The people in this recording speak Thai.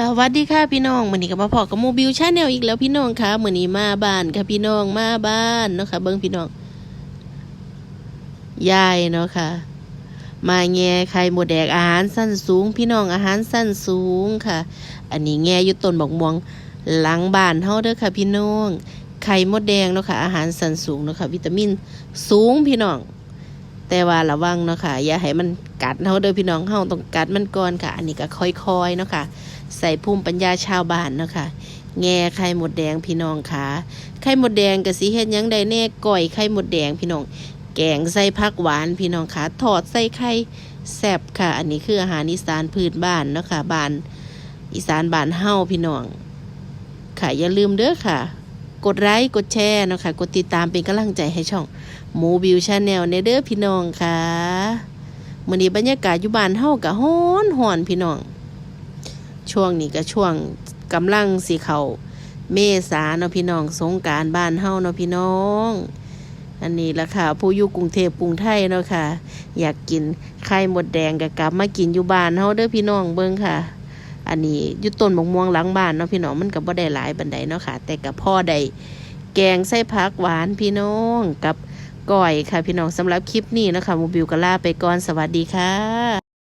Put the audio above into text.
สวัสดีค่ะพี่น้องมื้อนี้ก็มาพอกับโมบิลชาแนลอีกแล้วพี่น้องค่ะมือนี้มาบ้านค่ะพี่น้องมาบ้านเนาะค่ะเบิ่งพี่น้องยายเนาะค่ะ มาแง่ไข่หมดแดกอาหารสั้นสูง พี่น้องอาหารสั้นสูงค่ะ อันนี้แง่ยู่ต้นบักมวงหลังบ้านเฮาเด้อค่ะ พี่น้องไข่มดแดงเนาะค่ะ อาหารสั้นสูงเนาะค่ะ วิตามินสูงพี่น้องแต่ว่าระวังเนาะค่ะอย่าให้มัน กัดเฮาเด้อพี่น้องเฮาต้องกัดมันก่อนค่ะ อันนี้ก็ค่อยๆเนาะค่ะ ใส่ภูมิปัญญาชาวบ้านเนาะค่ะแง่ไข่หมดแดงพี่น้องค่ะไข่หมดแดงก็สิเฮ็ดยังได้แน่ก้อยไข่หมดแดงพี่น้อง แกงใส่ผักหวานพี่น้องค่ะทอดใส่ไข่แซ่บค่ะ อันนี้คืออาหารอีสานพื้นบ้านเนาะค่ะบ้านอีสานบ้านเฮาพี่น้อง ค่ะอย่าลืมเด้อค่ะ กดไลค์กดแชร์เนาะค่ะ กดติดตามเป็นกำลังใจให้ช่องหมูบิวชาแนลในเด้อพี่น้องค่ะ มื้อนี้บรรยากาศอยู่บ้านเฮาก็ฮ้อนฮ้อนพี่น้อง ช่วงนี้ก็ช่วงกำลังสีเขาเมษาเนาะพี่น้อง สงการบ้านเฮาเนาะพี่น้อง อันนี้ละค่ะ ผู้อยู่กรุงเทพกรุงไทยเนาะค่ะ อยากกินไข่หมดแดงก็กลับมากินอยู่บ้านเฮาเด้อพี่น้องเบิ่งค่ะ อันนี้อยู่ต้นมะม่วงหลังบ้านเนาะพี่น้องมันก็บ่ได้หลายบันไดเนาะค่ะ แต่ก็พ่อได้แกงใส่ผักหวานพี่น้องกับ ก่อยค่ะ พี่น้องสำหรับคลิปนี้นะคะมูบิวก็ลาไปก่อนสวัสดีค่ะ